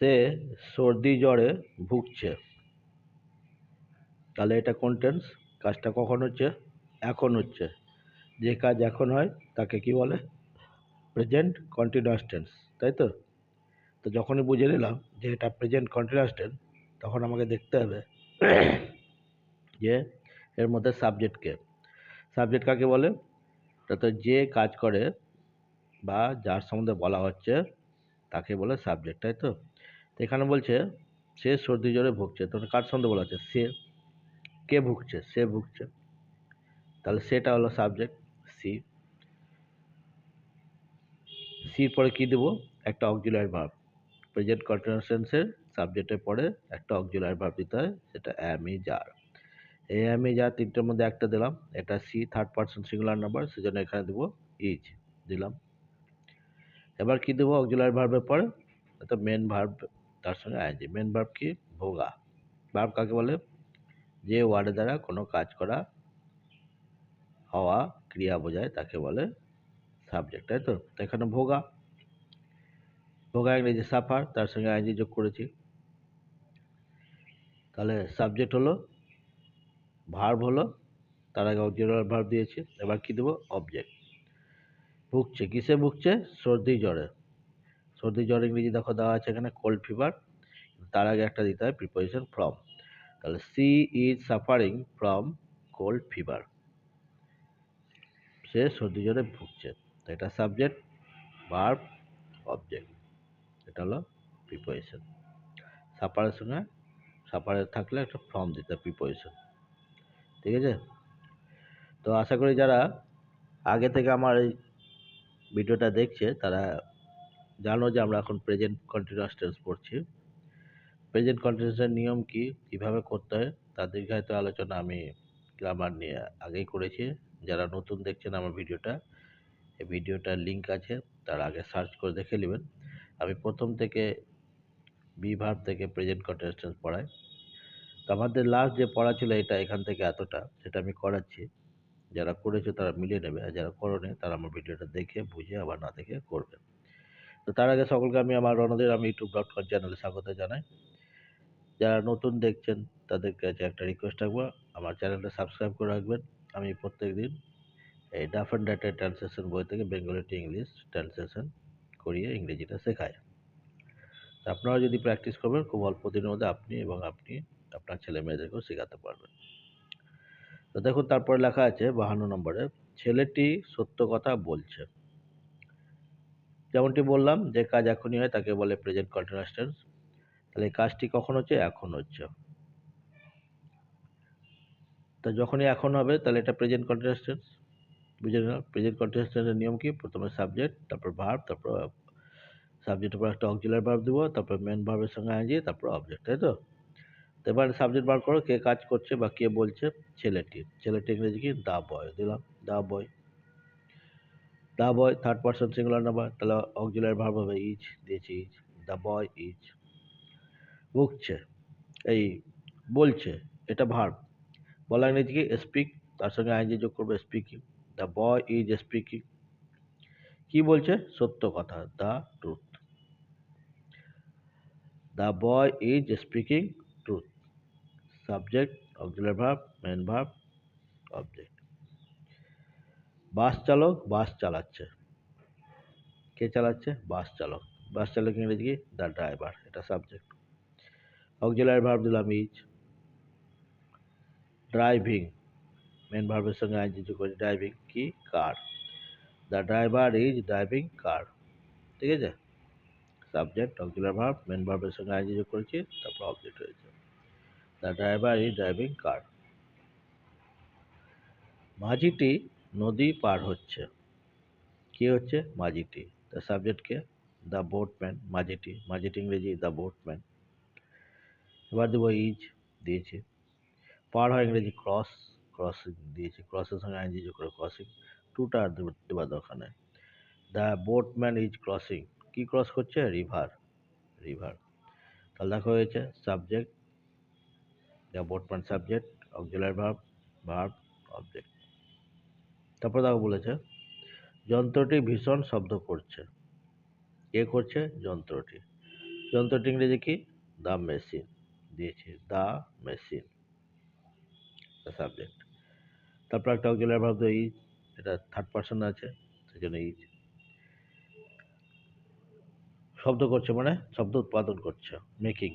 সে সর্দি জ্বরে ভুগছে। তাহলে এটা কোন টেন্স কাজটা কখন হচ্ছে? এখন হচ্ছে। যে কাজ এখন হয়, তাকে কি বলে? প্রেজেন্ট কন্টিনিউয়াস টেন্স তাই তো? তো যখনই বুঝে নিলাম যে এটা প্রেজেন্ট কন্টিনিউয়াস টেন্স তখন আমাকে দেখতে হবে যে এর মধ্যে সাবজেক্টকে সাবজেক্ট কাকে বলে? তা তো যে কাজ করে বা যার সম্বন্ধে বলা হচ্ছে, তাকে বলে সাবজেক্ট তাই তো? তো এখানে বলছে, সে সর্দি জ্বরে ভুগছে। তো কার সম্বন্ধে বলা হচ্ছে সে, কে ভুগছে? সে ভুগছে। তাহলে সেটা হলো সাবজেক্ট সি সির পরে কি দেবো? একটা অক্সিলারি ভার্ব প্রেজেন্ট কন্টিনিউয়াস টেন্সের সাবজেক্টের পরে একটা অক্সিলারি ভার্ব দিতে হয়, সেটা অ্যাম যার এই অ্যাম যার তিনটের মধ্যে একটা দিলাম, এটা she third person singular number সেজন্য এখানে দেবো ইজ দিলাম। এবার কী দেবো অক্সিলারি ভার্বের পরে? তো মেন ভার্ব তার সঙ্গে আইনজি মেন ভার্ব কি ভোগা। ভার্ব কাকে বলে? যে ওয়ার্ডের দ্বারা কোনো কাজ করা, হওয়া, ক্রিয়া বোঝায় তাকে বলে সাবজেক্ট তাই তো? এখানে ভোগা। ভোগা ইংরেজি সাফার তার সঙ্গে আইনজি যোগ করেছি। তাহলে সাবজেক্ট হলো ভার্ব হলো, তার আগে অক্সিলারি ভার্ব দিয়েছি। এবার কী দেবো? অবজেক্ট ভুগছে। কিসে ভুগছে? সর্দি জ্বরে। সর্দি জ্বর ইংরেজি দেখো দেওয়া আছে এখানে কোল্ড ফিভার তার আগে একটা দিতে হয় প্রিপোজিশন ফ্রম তাহলে she is suffering from cold fever সে সর্দি জ্বরে ভুগছে, তো এটা সাবজেক্ট ভার্ব অবজেক্ট এটা হলো প্রিপোজিশন সাপারের সঙ্গে সাফারে থাকলে একটা ফর্ম দিতে হয় প্রিপোজিশন ঠিক আছে? তো আশা করি যারা আগে থেকে আমার এই ভিডিওটা দেখছে, তারা জানো যে আমরা এখন প্রেজেন্ট কন্টিনিউয়াস টেন্স পড়ছি। প্রেজেন্ট কন্টিনিউয়াসের নিয়ম কি? কীভাবে করতে হয়? তার দীর্ঘায়িত আলোচনা আমি গ্রামার নিয়ে আগেই করেছি। যারা নতুন দেখছেন আমার ভিডিওটা, এই ভিডিওটার লিঙ্ক আছে, তার আগে সার্চ করে দেখে নেবেন। আমি প্রথম থেকে বি ভার্ব থেকে প্রেজেন্ট কন্টিনিউয়াস টেন্স পড়াই। তো আমাদের লাস্ট যে পড়া ছিল এটা এখান থেকে এতটা, সেটা আমি করাচ্ছি। যারা করেছে তারা মিলিয়ে নেবে, আর যারা করোনি তারা আমার ভিডিওটা দেখে, বুঝে, আবার না দেখে করবে। তো তার আগে সকলকে আমি, আমার রণদের আমি ইউটিউব ডট কম চ্যানেলে স্বাগত জানাই। যারা নতুন দেখছেন, তাদের কাছে একটা রিকোয়েস্ট রাখব আমার চ্যানেলটা সাবস্ক্রাইব করে রাখবেন। আমি প্রত্যেক দিন এই ডাফ অ্যান্ড ডাটা ট্রান্সলেশন বই থেকে বেঙ্গলি টু ইংলিশ ট্রান্সলেশন করিয়ে ইংরেজিটা শেখায় আপনারা যদি প্র্যাকটিস করবেন, খুব অল্প দিনের মধ্যে আপনি এবং আপনি আপনার ছেলে মেয়েদেরকেও শেখাতে পারবেন। তো দেখুন, তারপরে লেখা আছে বাহান্ন নম্বরে, ছেলেটি সত্য কথা বলছে। যেমনটি বললাম, যে কাজ এখনই হয় তাকে বলে প্রেজেন্ট কন্টিনিউয়াস টেন্স তাহলে কাজটি কখন হচ্ছে? এখন হচ্ছে। তো যখনই এখন হবে, তাহলে এটা প্রেজেন্ট কন্টিনিউয়াস টেন্স বুঝে নিলাম? প্রেজেন্ট কন্টিনিউয়াস টেন্সের নিয়ম কি? প্রথমে সাবজেক্ট তারপর ভার্ব তারপর সাবজেক্টের পর একটা অক্সিলারি ভার্ব দেবো, তারপর মেন ভার্বের সঙ্গে আইনজি তারপর অবজেক্ট তাই তো? তো এবার সাবজেক্ট বার করো, কে কাজ করছে বা কে বলছে? ছেলেটি। ছেলেটি ইংরেজি কি? The boy. দিলাম, the boy. The boy third person singular number তাহলে অক্সিলারি ভার্ব হবে ইজ দিয়েছি ইজ দ্য বয় ইজ ভুগছে এই বলছে, এটা ভার্ব বলা ইংরেজি কি স্পিক তার সঙ্গে আইনজি যোগ করবে speaking the boy is speaking কি বলছে? সত্য কথা the truth the boy is speaking truth subject auxiliary verb main verb object bus চালক, বাস চালাচ্ছে। কে চালাচ্ছে? বাস চালক। বাস চালক ইংরেজি কি? দ্য ড্রাইভার এটা সাবজেক্ট অক্সিলারি ভার্ব দিলাম ইজ ড্রাইভিং মেন ভার্বের সঙ্গে আইনজি যোগ করে ড্রাইভিং কি? Car the driver is driving car ঠিক আছে? সাবজেক্ট অক্সিলারি ভার্ব মেন ভার্বের সঙ্গে আইনজি যোগ করেছি। তারপর অবজেক্ট হয়েছে the driver is driving car মাঝিটি নদী পার হচ্ছে। কে হচ্ছে? মাঝিটি। দ্য সাবজেক্ট কে? দ্য বোটম্যান মাঝিটি। মাঝিটি ইংরেজি দ্য বোটম্যান এবার দেবো ইজ দিয়েছি। পার হয় ইংরেজি ক্রস ক্রসিং দিয়েছি। ক্রসের সঙ্গে আইনজি যোগ করে ক্রসিং টুটা আর দেওয়ার দরকার নেই। দ্য বোটম্যান ইজ ক্রসিং কি ক্রস করছে? রিভার রিভার তাহলে দেখো হয়েছে subject the boatman subject auxiliary verb verb object তারপর দেখো বলেছে, যন্ত্রটি ভীষণ শব্দ করছে। কে করছে? যন্ত্রটি। যন্ত্রটি ইংরেজি কি? The machine. দিয়েছি। The machine. সাবজেক্ট। তারপর একটা অক্সিলারি ভার্ব তো ইজ এটা থার্ড পার্সন আছে সেজন্য ইজ শব্দ করছে মানে শব্দ উৎপাদন করছে মেকিং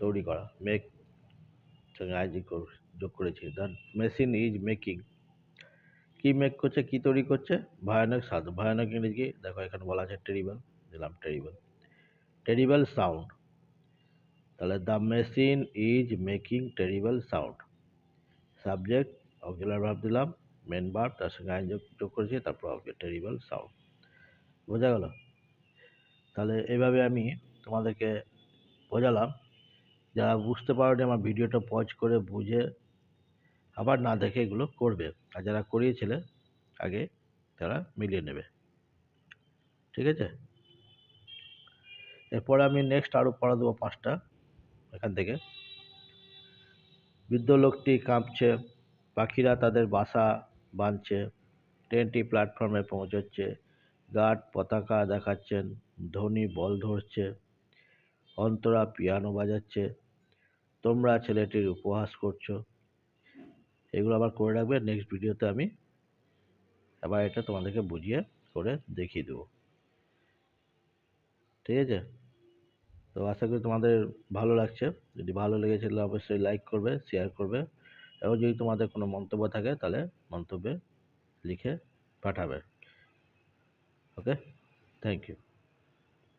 তৈরি করা মেক সঙ্গে আইজি যোগ করেছি। দ্য মেশিন ইজ মেকিং কি মেক করছে, কি তৈরি করছে? ভয়ানক সাধু ভয়ানক ইংরেজি দেখো, এখানে বলা আছে টেরিবল দিলাম টেরিবল টেরিবল সাউন্ড তাহলে the machine is making terrible sound subject auxiliary verb দিলাম মেন ভার্ব তার সঙ্গে আইন যোগ করেছি, তারপর টেরিবল সাউন্ড বোঝা গেল? তাহলে এইভাবে আমি তোমাদেরকে বোঝালাম। যারা বুঝতে পারোনি আমার ভিডিওটা পজ করে বুঝে আবার না দেখে এগুলো করবে। আর যারা করিয়েছিলে আগে, তারা মিলিয়ে নেবে। ঠিক আছে? এরপর আমি নেক্সট আরও পড়া দেবো পাঁচটা এখান থেকে। বৃদ্ধ লোকটি কাঁপছে, পাখিরা তাদের বাসা বাঁধছে, ট্রেনটি প্ল্যাটফর্মে পৌঁছচ্ছে গার্ড পতাকা দেখাচ্ছেন, ধনী বল ধরছে, অন্তরা পিয়ানো বাজাচ্ছে, তোমরা ছেলেটির উপহাস করছ। এগুলো আবার করে রাখবে। নেক্সট ভিডিওতে আমি আবার এটা তোমাদেরকে বুঝিয়ে করে দেখিয়ে দেবো। ঠিক আছে? তো আশা করি তোমাদের ভালো লাগছে। যদি ভালো লেগেছে তাহলে অবশ্যই লাইক করবে শেয়ার করবে এবং যদি তোমাদের কোনো মন্তব্য থাকে তাহলে মন্তব্যে লিখে পাঠাবে। Okay thank you